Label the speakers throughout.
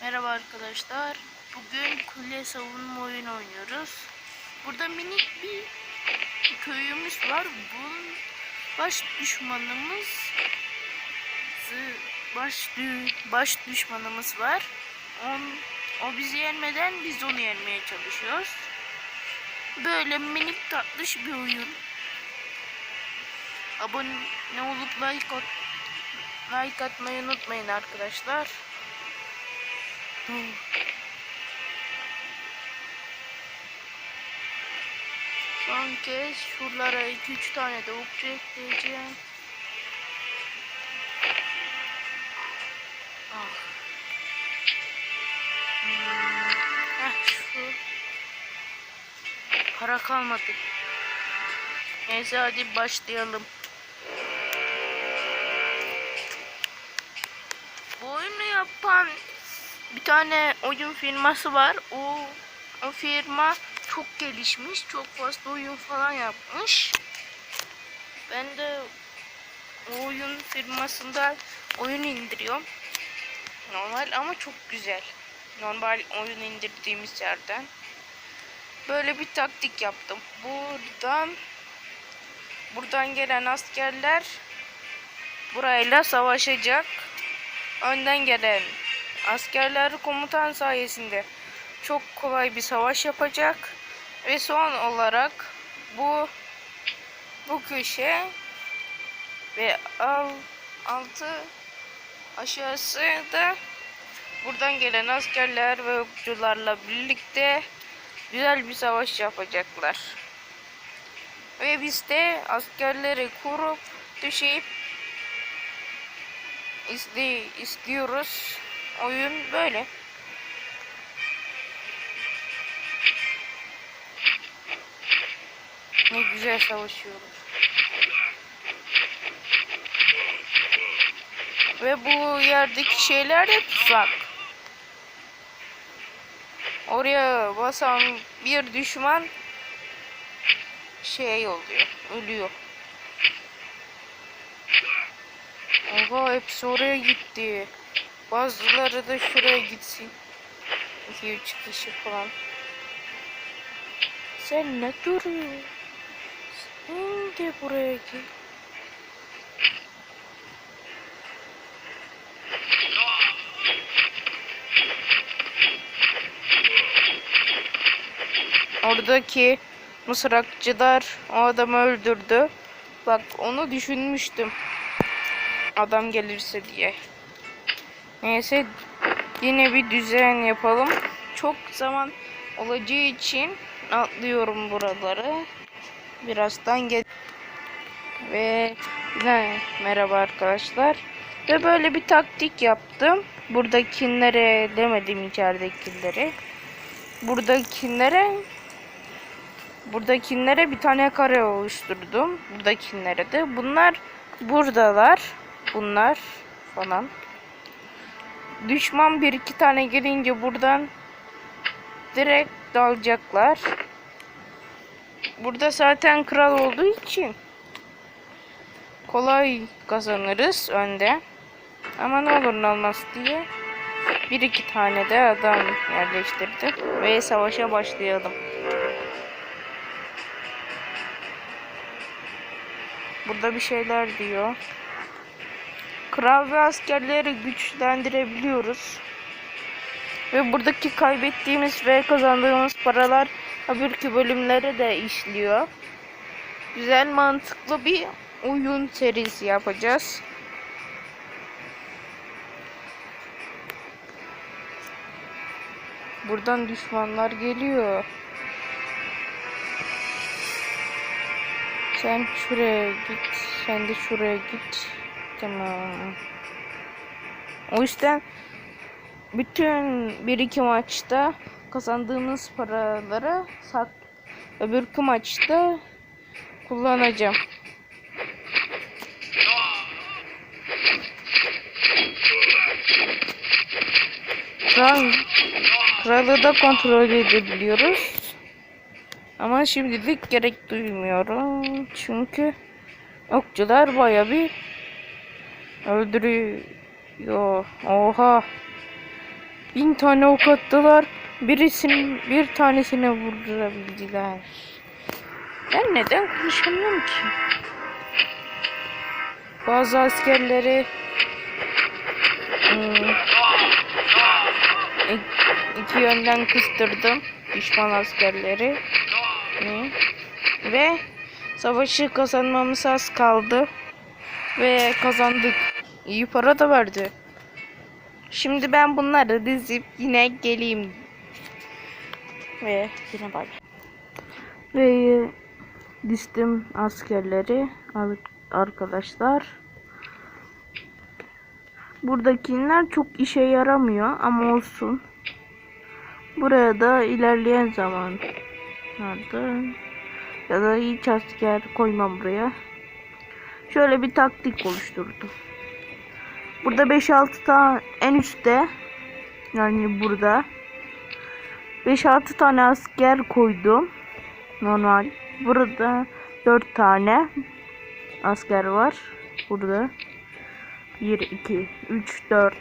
Speaker 1: Merhaba arkadaşlar. Bugün kule savunma oyunu oynuyoruz. Burada minik bir köyümüz var. Bunun baş düşmanımız baş dü- baş düşmanımız var. On, o bizi yenmeden biz onu yenmeye çalışıyoruz. Böyle minik tatlış bir oyun. Abone olup like at like atmayı unutmayın arkadaşlar. Son kez şuralara 2-3 tane okçu ekleyeceğim. Ah. Hmm. Heh. Para kalmadı. Neyse hadi başlayalım. Bu oyunu yapan bir tane oyun firması var. O o firma çok gelişmiş. Çok fazla oyun falan yapmış. Ben de o oyun firmasında oyun indiriyorum. Normal ama çok güzel. Normal oyun indirdiğimiz yerden. Böyle bir taktik yaptım. Buradan buradan gelen askerler burayla savaşacak. Önden gelen askerler komutan sayesinde çok kolay bir savaş yapacak ve son olarak bu bu köşe ve al, altı aşağısı da buradan gelen askerler ve okçularla birlikte güzel bir savaş yapacaklar. Ve biz de askerleri kurup düşeyip izle, istiyoruz. Oyun böyle. Ne güzel savaşıyoruz. Ve bu yerdeki şeyler de tuzak. Oraya basan bir düşman şey oluyor, ölüyor. Oha hepsi oraya gitti. Bazıları da şuraya gitsin. 2-3 kişi falan. Sen ne duruyorsun? Sen de buraya gel. Oradaki mısrakçılar o adamı öldürdü. Bak onu düşünmüştüm. Adam gelirse diye. Neyse yine bir düzen yapalım. Çok zaman olacağı için atlıyorum buraları. Birazdan gel ve ne merhaba arkadaşlar. Ve böyle bir taktik yaptım. Buradakilere demedim içeridekileri. Buradakilere buradakilere bir tane kare oluşturdum. Buradakilere de. Bunlar buradalar. Bunlar falan. Düşman bir iki tane gelince buradan direkt dalacaklar. Burada zaten kral olduğu için kolay kazanırız önde. Ama ne olur ne olmaz diye bir iki tane de adam yerleştirdim ve savaşa başlayalım. Burada bir şeyler diyor. Kral ve askerleri güçlendirebiliyoruz. Ve buradaki kaybettiğimiz ve kazandığımız paralar öbürkü bölümlere de işliyor. Güzel mantıklı bir oyun serisi yapacağız. Buradan düşmanlar geliyor. Sen şuraya git. Sen de şuraya git. Tamam. O yüzden bütün bir iki maçta kazandığımız paraları sak öbürkü maçta kullanacağım. Kral, kralı da kontrol edebiliyoruz. Ama şimdilik gerek duymuyorum. Çünkü okçular baya bir öldürüyor. Oha. bin tane ok attılar. Birisinin bir tanesine vurdurabildiler. Ben neden konuşamıyorum ki? Bazı askerleri ıı, ik- iki yönden kıstırdım düşman askerleri ve savaşı kazanmamız az kaldı ve kazandık. İyi para da verdi. Şimdi ben bunları dizip yine geleyim. Ve yine bay. Ve dizdim askerleri ar- arkadaşlar. Buradakiler çok işe yaramıyor ama olsun. Buraya da ilerleyen zamanlarda ya da hiç asker koymam buraya. Şöyle bir taktik oluşturdum. Burada 5-6 tane en üstte yani burada 5-6 tane asker koydum. Normal. Burada 4 tane asker var. Burada 1 2 3 4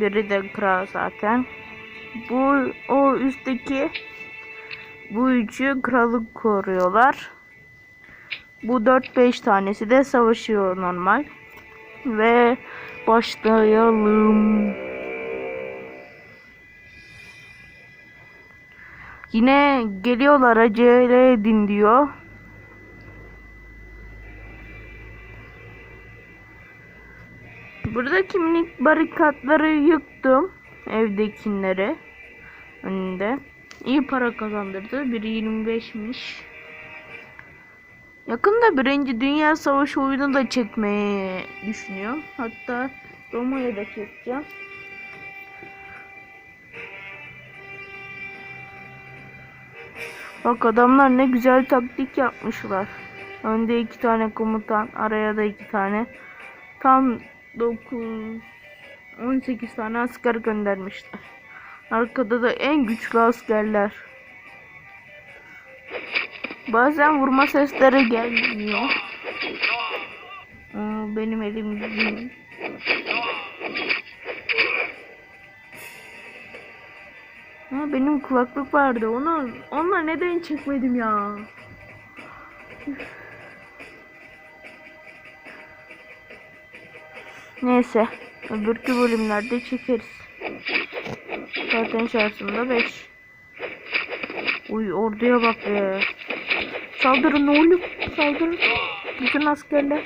Speaker 1: Biri de kral zaten. Bu o üstteki bu üçü kralı koruyorlar. Bu 4-5 tanesi de savaşıyor normal. Ve başlayalım. Yine geliyorlar acele edin diyor. Buradaki minik barikatları yıktım. Evdekileri. Önünde. İyi para kazandırdı. Biri 25'miş. Yakında birinci Dünya Savaşı oyunu da çekmeyi düşünüyorum. Hatta Roma'ya da çekeceğim. Bak adamlar ne güzel taktik yapmışlar. Önde iki tane komutan, araya da iki tane. Tam 9 18 tane asker göndermişler. Arkada da en güçlü askerler. Bazen vurma sesleri gelmiyor. Aa, benim elim değil. Ha, benim kulaklık vardı. Onu onunla neden çekmedim ya? Neyse. Öbürkü bölümlerde çekeriz. Zaten şansımda 5. Uy orduya bak be. Saldırın oğlum. Saldırın. Bütün askerler.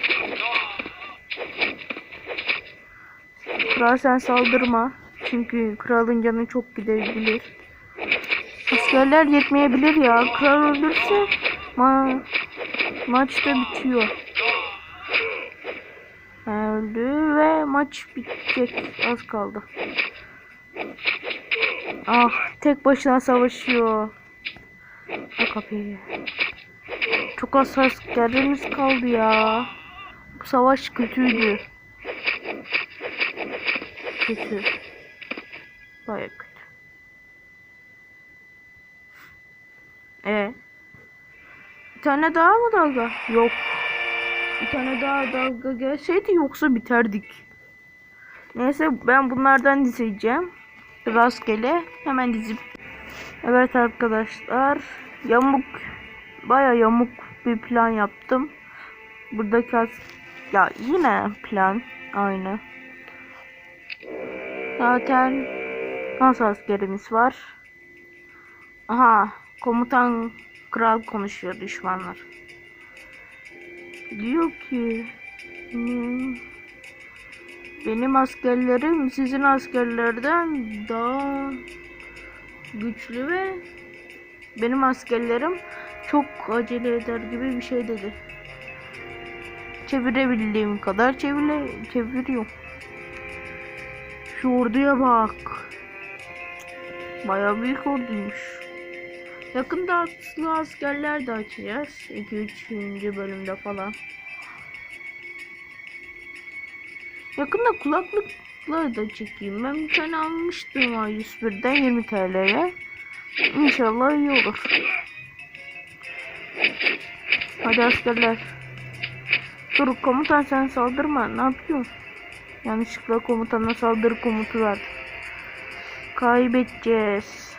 Speaker 1: Kral sen saldırma. Çünkü kralın canı çok gidebilir. Askerler yetmeyebilir ya. Kral ölürse ma maç da bitiyor. Öldü ve maç bitecek. Az kaldı. Ah tek başına savaşıyor. O kapıyı. Çok az askerimiz kaldı ya. Bu savaş kötüydü. Kötü. Baya kötü. E. Bir tane daha mı dalga? Yok. Bir tane daha dalga gelseydi yoksa biterdik. Neyse ben bunlardan dizeceğim. Rastgele hemen dizip. Evet arkadaşlar. Yamuk. Baya yamuk bir plan yaptım. Buradaki as ya yine plan aynı. Zaten nasıl askerimiz var? Aha komutan kral konuşuyor düşmanlar. Diyor ki "Hmm, benim askerlerim sizin askerlerden daha güçlü ve benim askerlerim çok acele eder gibi bir şey dedi. Çevirebildiğim kadar çevire çeviriyorum. Şu orduya bak. Baya büyük orduymuş. Yakında atlı askerler de açacağız. 2-3. bölümde falan. Yakında kulaklıkları da çekeyim. Ben bir tane almıştım A101'den 20 TL'ye. İnşallah iyi olur. Hadi askerler. Dur komutan sen saldırma. Ne yapıyorsun? Yanlışlıkla komutana saldırı komutu verdim. Kaybedeceğiz.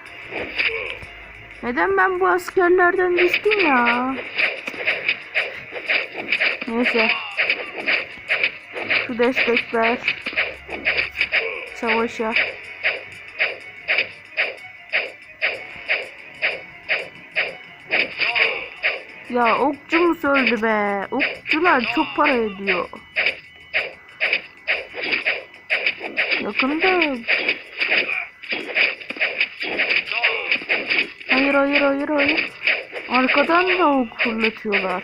Speaker 1: Neden ben bu askerlerden düştüm ya? Neyse. Şu destekler. Savaşa. Ya okçumuz öldü be. Okçular çok para ediyor. Yakında. Hayır hayır hayır hayır. Arkadan da ok fırlatıyorlar.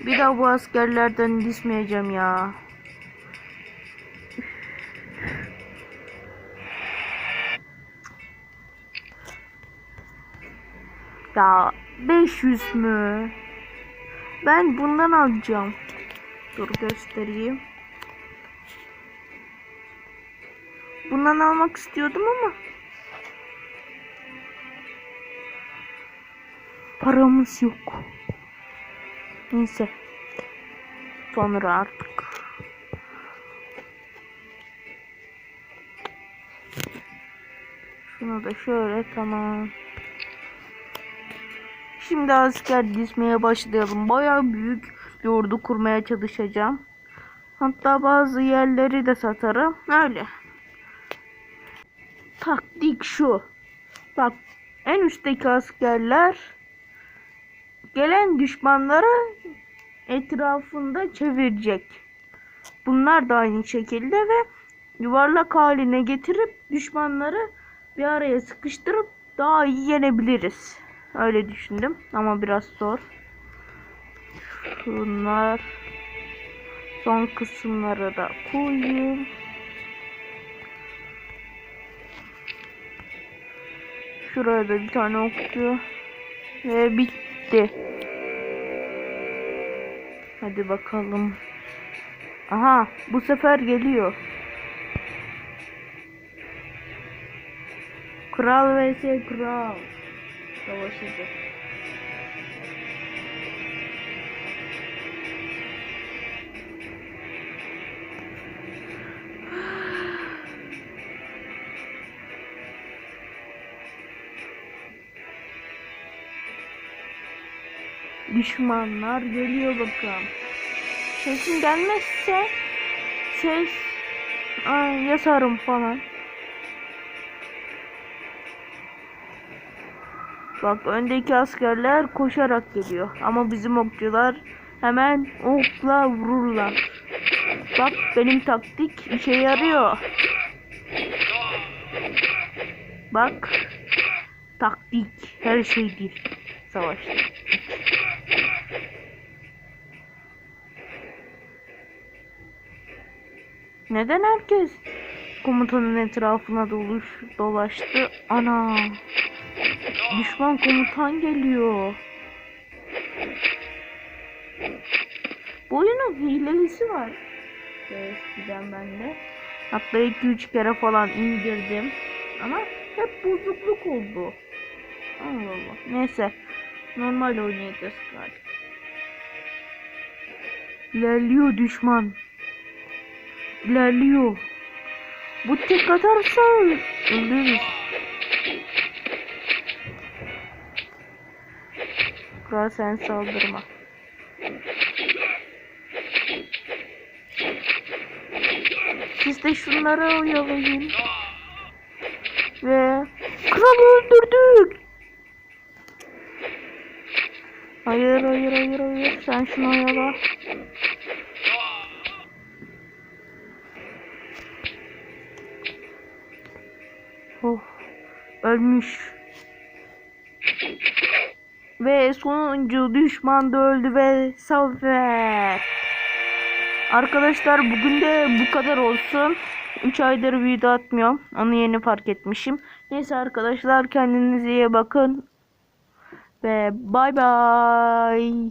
Speaker 1: Bir daha bu askerlerden dismeyeceğim ya. Ya 500 mü? Ben bundan alacağım. Dur göstereyim. Bundan almak istiyordum ama paramız yok. Neyse. Sonra artık. Şunu da şöyle tamam. Şimdi asker dizmeye başlayalım. Bayağı büyük bir ordu kurmaya çalışacağım. Hatta bazı yerleri de satarım. Öyle. Taktik şu. Bak en üstteki askerler gelen düşmanları etrafında çevirecek. Bunlar da aynı şekilde ve yuvarlak haline getirip düşmanları bir araya sıkıştırıp daha iyi yenebiliriz. Öyle düşündüm ama biraz zor. Şunlar son kısımları da koyayım. Şuraya da bir tane okçu. Ve bitti. Hadi bakalım. Aha bu sefer geliyor. Kral vs kral. Savaşacak. Düşmanlar geliyor bakalım. Sesim gelmezse ses ay, yasarım falan. Bak öndeki askerler koşarak geliyor. Ama bizim okçular hemen okla vururlar. Bak benim taktik işe yarıyor. Bak taktik her şeydir savaşta. Neden herkes komutanın etrafına doluş, dolaştı? Ana. Düşman komutan geliyor. Bu oyunun hilelisi var. Eskiden bende. Hatta 2-3 kere falan indirdim. Ama hep bozukluk oldu. Allah Allah. Neyse. Normal oynayacağız galiba. İlerliyor düşman. İlerliyor. Bu tek atarsa ölürüz. Kral sen saldırma. Siz de şunları oyalayın. Ve kralı öldürdük. Hayır hayır hayır hayır sen şunu oyala. Oh ölmüş. Ve sonuncu düşman da öldü ve zafer. Arkadaşlar bugün de bu kadar olsun. 3 aydır video atmıyorum. Onu yeni fark etmişim. Neyse arkadaşlar kendinize iyi bakın. Ve bay bay.